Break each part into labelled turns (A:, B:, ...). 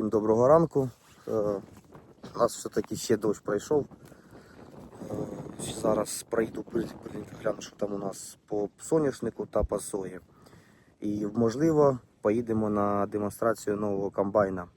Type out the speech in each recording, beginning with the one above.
A: Всім доброго ранку. Е, У нас все-таки ще дощ пройшов. Е, Зараз пройду гляну, що там у нас по соняшнику та по сої. І можливо поїдемо на демонстрацію нового комбайна.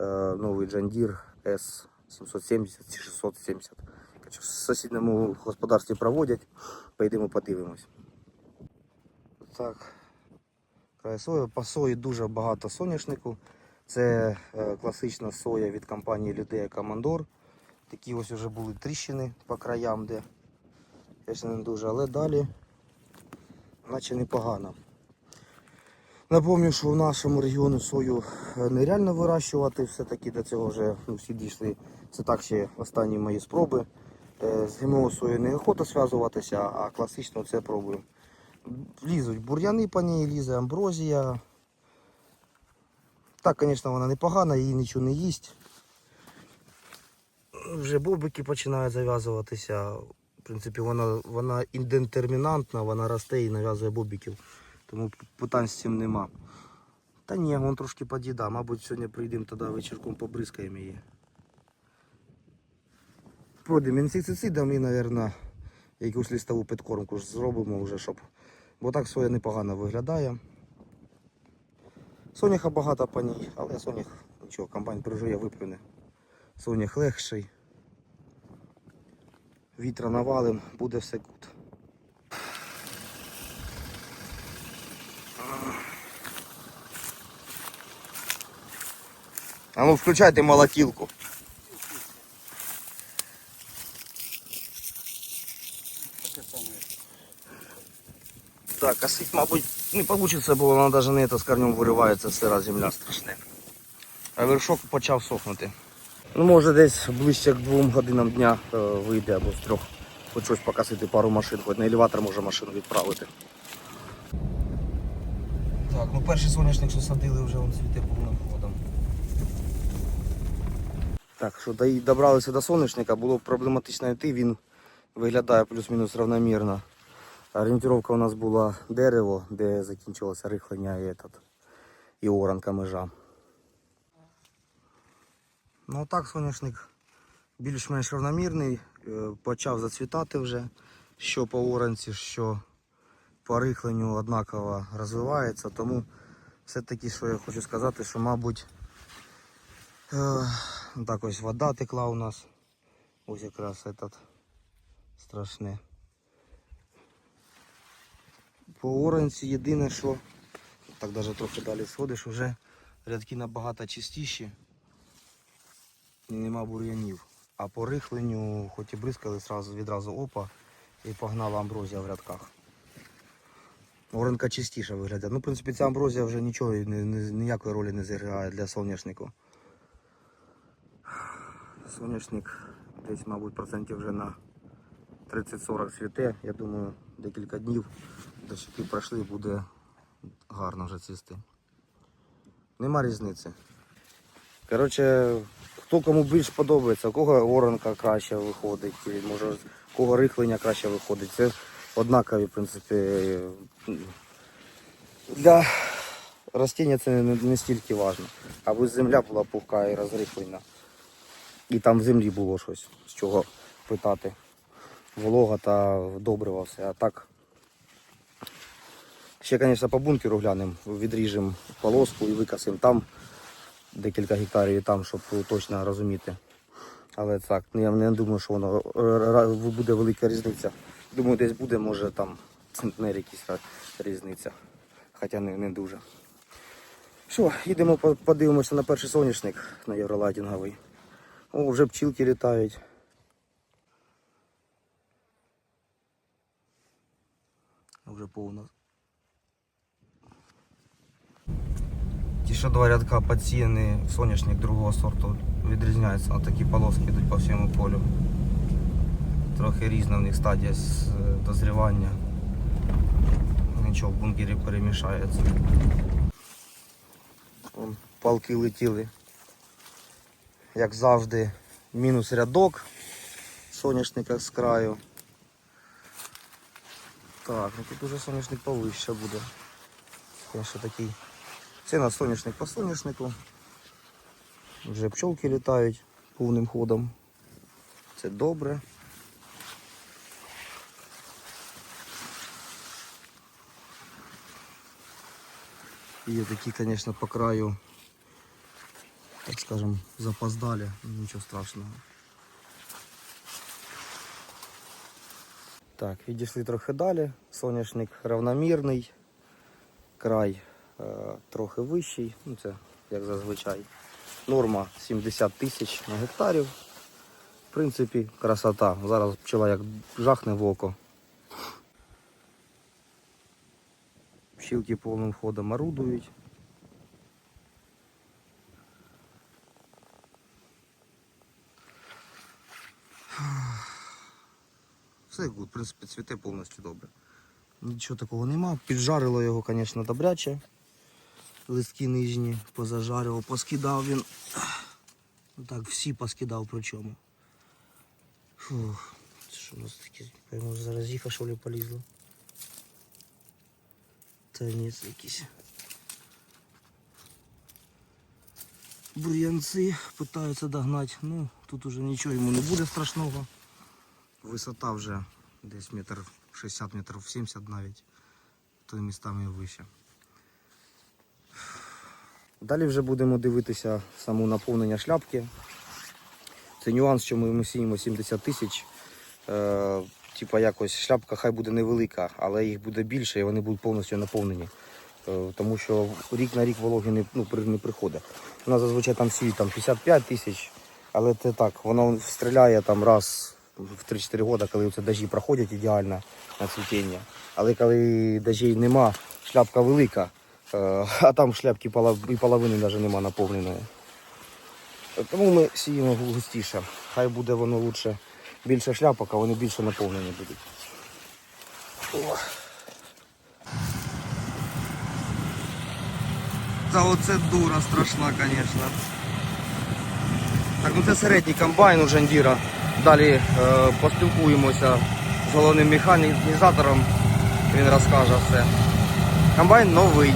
A: Е, Новий Deere S770 чи 670. Короче, В сусідньому господарстві проводять. Поїдемо подивимось. Так, край. По сої дуже багато соняшнику. Це е, класична соя від компанії Людея Командор. Такі ось вже були тріщини по краям, де звісно, не дуже, але далі наче непогано. Напомню, що в нашому регіоні сою е, нереально вирощувати, все-таки до цього вже ну, всі дійшли. Це так ще останні мої спроби. Е, З ГМО сою неохота зв'язуватися, а класично це пробую. Лізуть бур'яни по ній, лізе амброзія. Так, звісно, вона непогана, її нічого не їсть. Вже бобики починають зав'язуватися. В принципі, вона, вона індетермінантна, вона росте і нав'язує бобиків. Тому питань з цим нема. Та ні, вон трошки под'їда. Мабуть, сьогодні прийдемо тоді вечірком побризкаємо її. Пройдемо інсектицидом і, мабуть, якусь листову підкормку зробимо вже, щоб. Бо так соя непогано виглядає. Соняха багато по ній, але сонях нічого, комбайн прижує, виплюне. Сонях легший. Вітра навалим, буде все кут. А ну включайте молотилку. Так, косить, мабуть, не вийде, бо вона навіть не це з корнем виривається, сира земля страшне. А вершок почав сохнути. Ну, може десь ближче к двом годинам дня е, вийде або з трьох. Хоч щось покосити пару машин, хоч на елеватор може машину відправити. Так, ну перший соняшник, що садили, вже он цвіте повним ходом. Так, що до- добралися до соняшника, було проблематично йти, він виглядає плюс-мінус равномірно. Орієнтировка у нас була дерево, де закінчилося рихлення і, этот, і оранка межа. Ну так соняшник більш-менш равномірний, е, почав зацвітати вже, що по оранці, що по рихленню однаково розвивається, тому все-таки, що я хочу сказати, що мабуть е, так ось вода текла у нас. Ось якраз этот страшне. По оранці єдине, що так навіть трохи далі сходиш, вже рядки набагато чистіші і нема бур'янів. А по рихленню, хоч і бризкали зразу, відразу опа і погнала амброзія в рядках. Оранка чистіше виглядає. Ну, в принципі, ця амброзія вже нічого ніякої ролі не зіграє для соняшнику. Соняшник десь, мабуть, процентів вже на 30-40 цвіте. Я думаю, декілька днів дощики пройшли буде гарно вже цвісти. Нема різниці. Коротше, хто кому більш подобається, у кого оранка краще виходить, може, у кого рихлення краще виходить. Це однакові, в принципі. Для ростіння це не, не стільки важливо. Аби земля була пухка і розрихлена. І там в землі було щось, з чого питати. Волога та добрива все. А так. Ще, звісно, по бункеру глянемо, відріжемо полоску і викасимо там декілька гектарів там, щоб точно розуміти. Але так, ну, я не думаю, що воно е, буде велика різниця. Думаю, десь буде, може там центнер якийсь ра- різниця. Хоча не, не дуже. Що, їдемо подивимося на перший соняшник на євролайдинговий. О, вже пчілки літають. Вже повно. Що два рядка подсіяні, соняшник другого сорту відрізняється. Ось такі полоски йдуть по всьому полю. Трохи різна в них стадія дозрівання. Нічого в бункері перемішається. Вон Палки летіли. Як завжди, мінус рядок соняшника з краю. Так, ну тут уже соняшник повище буде. Конечно, такий. Це на соняшник по соняшнику. Вже пчолки літають повним ходом. Це добре. Є такі, звісно, по краю, так скажем, запоздали, ну, нічого страшного. Так, відійшли трохи далі. Соняшник равномірний, край трохи вищий, ну це як зазвичай. Норма 70 тисяч на гектарів. В принципі, красота. Зараз пчела як жахне в око. Пчілки повним ходом орудують. Все в принципі, цвіте повністю добре. Нічого такого нема. Піджарило його, звісно, добряче. Листки нижні позажарило, поскидав він. Так, всі поскидав причому. Фух, це що у нас таке? Певно, зараз їха що ли полізло. Та ні, це якісь. Бур'янці питаються догнати. Ну, тут уже нічого йому не буде страшного. Висота вже десь метр 60 метрів 70 навіть. То містами вище. Далі вже будемо дивитися саму наповнення шляпки. Це нюанс, що ми, сіємо 70 тисяч. Е, типа якось шляпка хай буде невелика, але їх буде більше і вони будуть повністю наповнені. Е, тому що рік на рік вологи не, ну, не приходить. Нас зазвичай там сіють там 55 тисяч, але це так, воно стріляє там раз в 3-4 роки, коли це дажі проходять ідеально на цвітіння. Але коли дажів нема, шляпка велика, а там шляпки і половини навіть нема наповненої. Тому ми сіємо густіше. Хай буде воно лучше більше шляпок, а вони більше наповнені будуть. Та оце дура страшна, звісно. Так, ну це середній комбайн у Жандіра. Далі е, поспілкуємося з головним механізатором. Він розкаже все. Комбайн новий.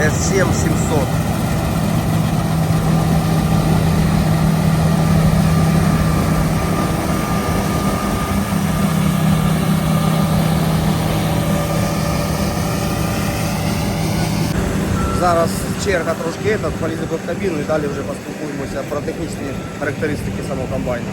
A: S7 700. Зараз черга трошки этот, поліземо в кабіну і далі вже поспілкуємося про технічні характеристики самого комбайна.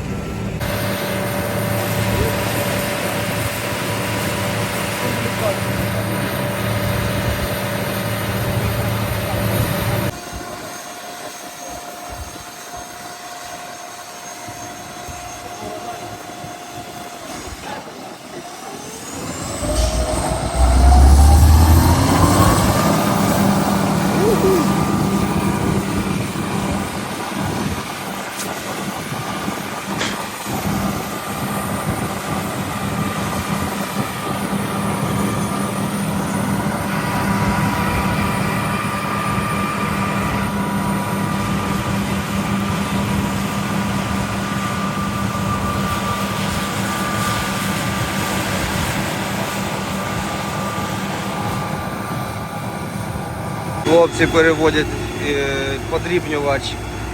A: Хлопці переводять е, подрібнювач,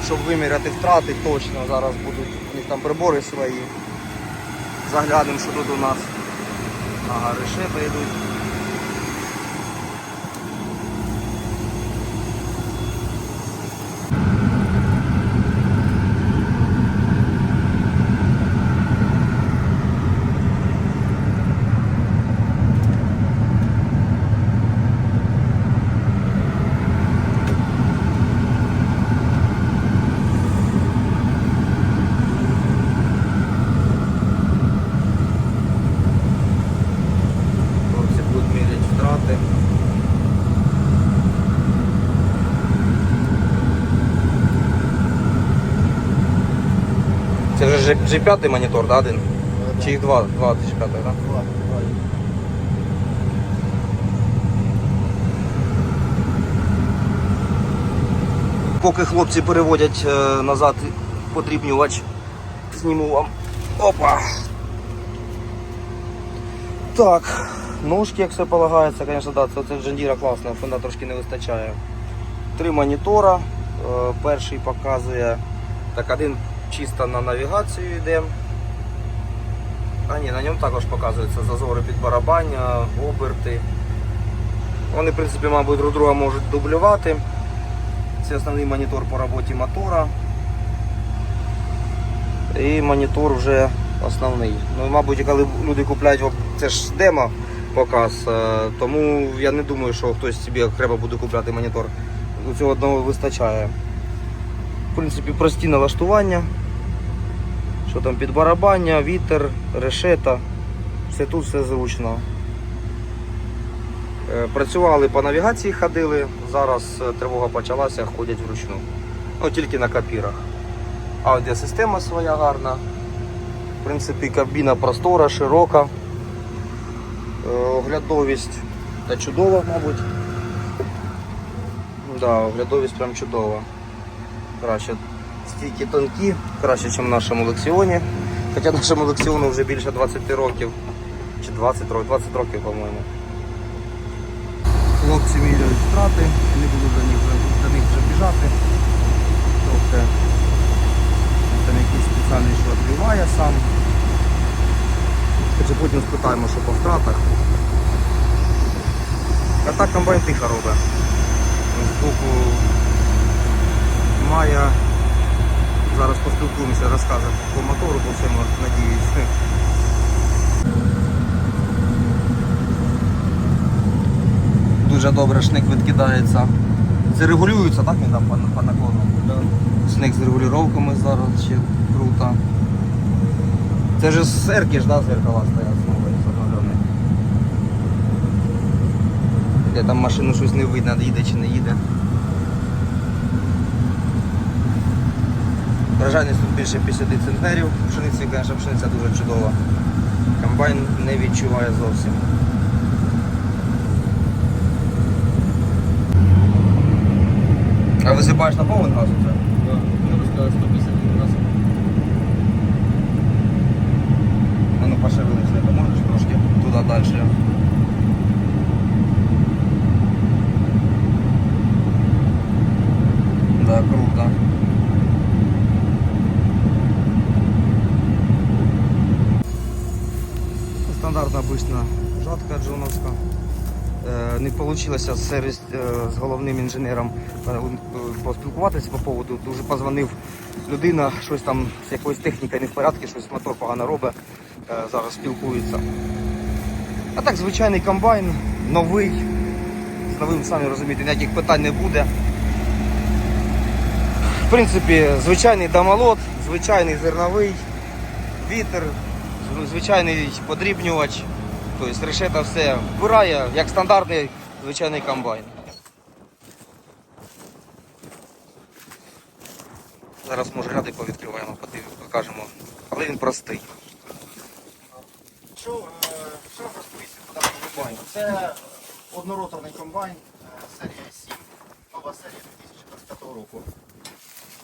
A: щоб виміряти втрати точно. Зараз будуть у них там прибори свої. Заглянемо, що тут у нас. Ага, решета йдуть. Хлопці будуть міряти втрати. Це G5 монітор, да, один? Чи їх два? Два G5, так? Да? Поки хлопці переводять е, назад подрібнювач, зніму вам. Опа! Так, ножки, як все полагається, звісно, да, це, це джандіра класна, фонда трошки не вистачає. три монітора. Е, Перший показує так, один чисто на навігацію йде. А ні, на ньому також показуються зазори під барабання, оберти. Вони, в принципі, мабуть, друг друга можуть дублювати. Це основний монітор по роботі мотора. І монітор вже основний. Ну, мабуть, коли люди купляють, це ж демо показ, е, тому я не думаю, що хтось собі окремо буде купляти монітор. У цього одного вистачає. В принципі, прості налаштування. Що там під барабання, вітер, решета. Все тут все зручно. Е, Працювали по навігації, ходили. Зараз е, тривога почалася, ходять вручну. Ну, тільки на капірах. Аудіосистема своя гарна. В принципі, кабіна простора, широка. Е, Оглядовість та чудова, мабуть. Да, оглядовість прям чудова. Краще стійки тонкі, краще, ніж в нашому лексіоні. Хоча нашому лексіону вже більше 20 років. Чи 20 років, 20 років, по-моєму. Хлопці міряють втрати, не буду до них, до них вже біжати. Тобто там якийсь спеціальний що відбиває сам. Хоча потім спитаємо, що по втратах. А так комбайн тихо робить. З боку Майя. Зараз поспілкуємося, розкаже по мотору, по всьому, надіюсь. Дуже добре шник відкидається. Це регулюється, так він там по, по наклону? Шник з регулюваннями зараз ще круто. Це ж ж, да, зеркала стоять знову. Де там машину щось не видно, їде чи не їде. Вражальність тут більше 50 центнерів. Пшениці, звісно, пшениця дуже чудова. Комбайн не відчуває зовсім. А висипаєш на повен газ вже?
B: Я бы сказал 150 раз.
A: А ну пошевелись, не поможеш трошки туди далі. Да, круто. Стандартна обична жатка джоновська. Е, Не вийшло е, з головним інженером е, е, поспілкуватися по поводу. Дуже позвонив людина, щось там з якоюсь технікою не в порядку, щось мотор погано робить. Зараз спілкується. А так, звичайний комбайн, новий. З новим, самі розумієте, ніяких питань не буде. В принципі, звичайний домолот, звичайний зерновий, вітер, звичайний подрібнювач. Тобто решета все вбирає, як стандартний звичайний комбайн. Зараз може ряди повідкриваємо, покажемо. Але він простий.
C: Що, е, розповісти по даному комбайну? Це однороторний комбайн, е, серія 7, нова серія 2025 року.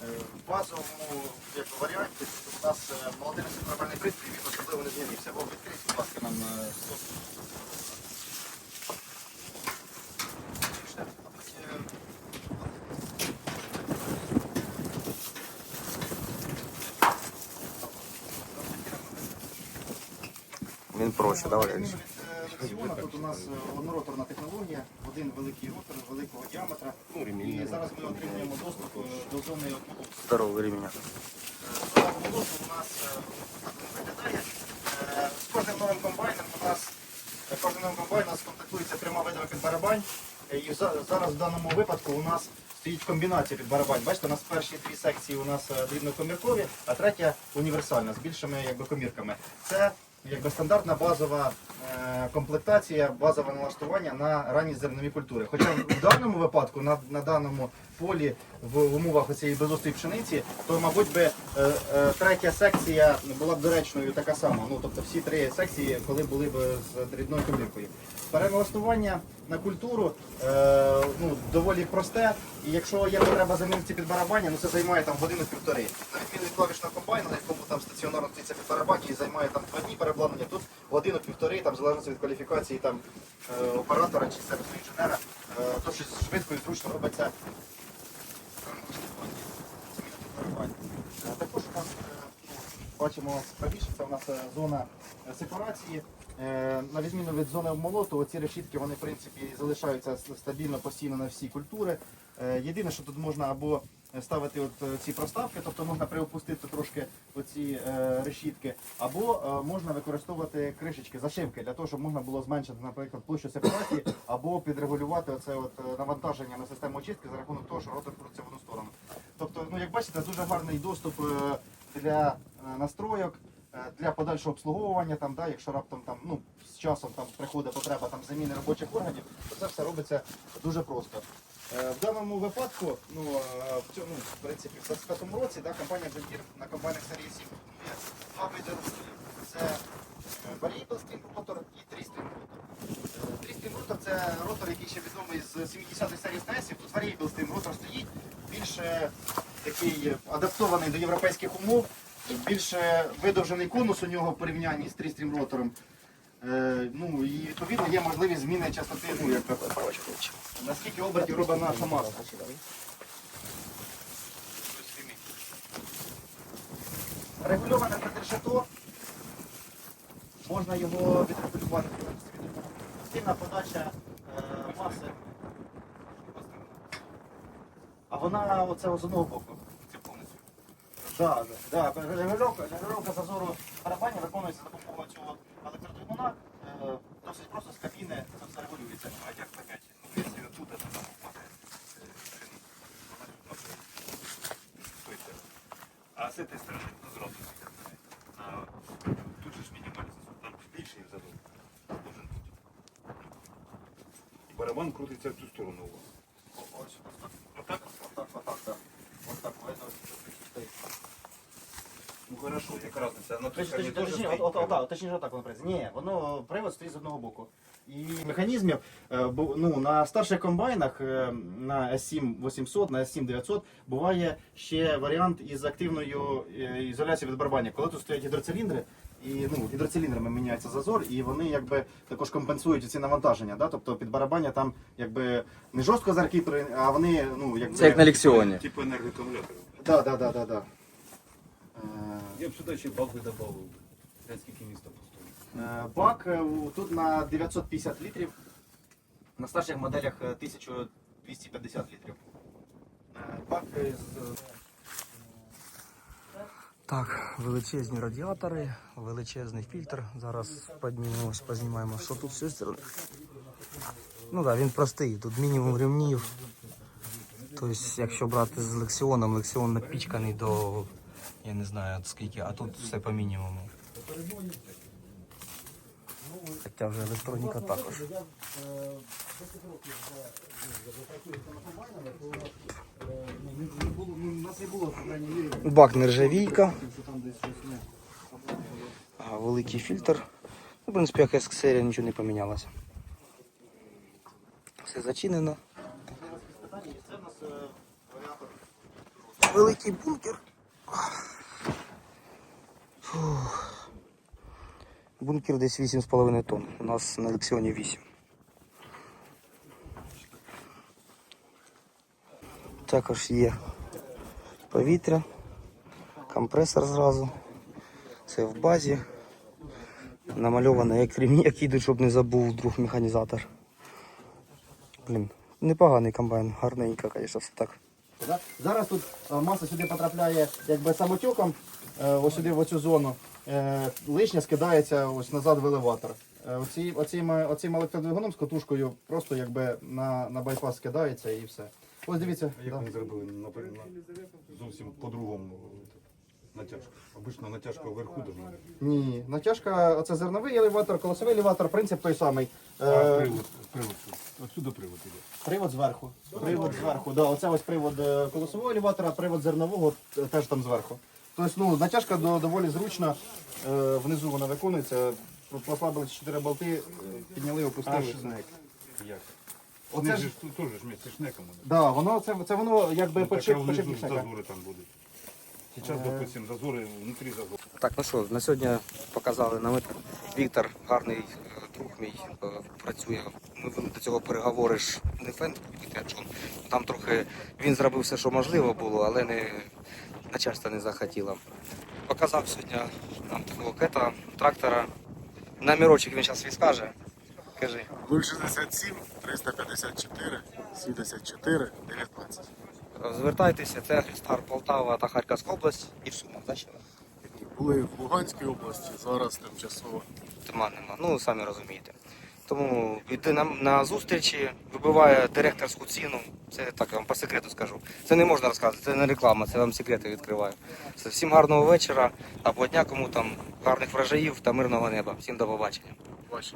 C: Е, В базовому як, варіанті у нас молодий центральний пристрій, він особливо не змінився. Бо відкрийте, будь ласка, нам
A: Він давай.
C: Е, Тут у нас е, однороторна технологія, один великий ротор великого діаметра. І зараз ми отримуємо доступ е, до зони отводу.
A: Здоровий
C: у нас е, виглядає. Е, З кожним новим комбайном у нас е, кожним новим комбайном у нас контактується пряма видова під барабань. Е, І зараз в даному випадку у нас стоїть комбінація під барабань. Бачите, у нас перші дві секції у нас е, дрібнокоміркові, а третя універсальна з більшими якби, комірками. Це якби стандартна базова е, комплектація, базове налаштування на ранні зернові культури. Хоча в даному випадку, на, на даному полі, в умовах цієї безостої пшениці, то, мабуть, би е, е, третя секція була б доречною така сама. Ну, тобто всі три секції, коли були б з дрібною коміркою. Переналаштування на культуру е, ну, доволі просте. І якщо є потреба замінити під барабання, ну це займає там годину-півтори. На відміну від клавішного комбайну, на якому там стаціонарно під барабані і займає там два дні переобладнання, тут годину-півтори, там в залежності від кваліфікації там, е, оператора чи сервісного інженера, е, досить швидко і зручно робиться. Е, Також у нас е, ну, бачимо правіше, це у нас е, зона сепарації. Е, На відміну від зони обмолоту, оці решітки вони в принципі залишаються стабільно постійно на всі культури. Е, Єдине, що тут можна або ставити от е, ці проставки, тобто можна приопустити трошки оці решітки, або можна використовувати кришечки, зашивки для того, щоб можна було зменшити, наприклад, площу сепарації, або підрегулювати оце от навантаження на систему очистки за рахунок того, що ротор крутиться в одну сторону. Тобто, ну як бачите, дуже гарний доступ для настройок. Е, Для подальшого обслуговування, там, да, якщо раптом там, ну, з часом там, приходить потреба там, заміни робочих органів, то це все робиться дуже просто. Е, В даному випадку, ну, е, в цьому, в принципі, в 25 році да, компанія John на комбайнах серії 7 є два види роторів. Це е, variable string ротор і 3 string ротор. 3 string ротор це ротор, який ще відомий з 70-х серій СНСів. Тут variable string ротор стоїть, більше такий адаптований до європейських умов, більше видовжений конус у нього в порівнянні з 3 string ротором. Е, ну і відповідно є можливість зміни частоти, ну як наскільки обертів робить наша маса. Регульоване предрешето, можна його відрегулювати. Стільна подача е, маси. А вона оце з одного боку.
B: Це повністю.
C: Да, да, да. Регулювання, регулювання зазору барабані виконується за допомогою цього електродвигуна. Е, Досить просто з кабіни це все регулюється.
B: А як понять? Ну, якщо тут, то там впаде. А з этой стороны, ну, зразу как бы, а, тут же ж минимальный зазор, там більший зазор должен бути. Барабан крутиться в цю сторону у вас. Хорошо, разниця. На
C: Точніше,
B: стороні теж
C: точніше,
B: стоїть
C: от- от- от- точніше так воно працює. Ні, воно привод стоїть з одного боку. І механізмів е, бу- ну, на старших комбайнах е, на S7 800, на S7 900 буває ще варіант із активною е, ізоляцією від барабанів. Коли тут стоять гідроциліндри, і ну, гідроциліндрами міняється зазор, і вони якби також компенсують ці навантаження. Да? Тобто під барабання там якби не жорстко заркіпери, а вони ну якби.
A: Це як на лексіоні.
B: Типу енергоакумулятора.
C: Да, да, да, да, да.
B: Я б сюди ще балки додав. Скільки міста пустує.
C: Е, Бак е, тут на 950 літрів. На старших моделях е, 1250 літрів. Е, Бак з
A: Так, величезні радіатори, величезний фільтр. Зараз піднімемось, познімаємо, що тут з цієї сторони. Ну так, да, він простий, тут мінімум ремнів. Тобто, якщо брати з лексіоном, лексіон напічканий до, я не знаю скільки, а тут все по мінімуму. Хоча вже електроніка також. Бак нержавійка, великий фільтр. Ну, в принципі, як серія нічого не помінялося. Все зачинено. Великий бункер. Бункер десь 8,5 тонн. У нас на лексіоні 8. Також є повітря, компресор зразу. Це в базі. Намальовано як ремні, як їдуть, щоб не забув друг механізатор. Блін, непоганий комбайн, гарненько, звісно, все так.
C: Да? Зараз тут е, маса сюди потрапляє якби самотюком, е, ось сюди в оцю зону. Е, Лишня скидається ось назад в елеватор. Оці, оцим, оцим електродвигуном з катушкою просто якби на, на байпас скидається і все. Ось дивіться.
B: Як
C: да.
B: вони зробили зовсім по-другому натяжку? Обично натяжка вверху должна бути.
C: Ні, натяжка, оце зерновий елеватор, колосовий елеватор, принцип той самий.
B: А
C: Е,
B: привод, привод, отсюда привод іде.
C: Привод зверху. Привод зверху. Да, оце ось привод е, колесового елеватора, привод зернового е, теж там зверху. Тобто ну, натяжка до, доволі зручна. Е, внизу вона виконується. Послабили 4 болти, е, підняли, опустили.
B: шнек. Як?
C: Оце ж,
B: ж тут теж ж місце шнеком. вони.
C: да, воно, це, це воно якби
B: Ну, так, а
C: подшип,
B: внизу
C: подшипник шнека.
B: зазори там будуть. Зараз, допустим, зазори внутрі зазори.
A: Так, ну що, на сьогодні показали намет. Віктор гарний е, друг мій е, працює. Ми до цього переговори ж не фен а. Там трохи він зробив все, що можливо було, але не начальство не захотіло. Показав сьогодні нам такого кета, трактора. Номерочок він зараз скаже. Кажи.
D: 067 354 74 19.
A: Звертайтеся, це Агрістар Полтава та Харківська область і в Сумах. Ще?
D: Були в Луганській області, зараз тимчасово.
A: Тима нема. Ну, самі розумієте. Тому йди на, на зустрічі, вибиває директорську ціну. Це так я вам по секрету скажу. Це не можна розказати, це не реклама, це вам секрети відкриваю. Все, всім гарного вечора або дня, кому там гарних врожаїв та мирного неба. Всім до побачення.
D: Ваші.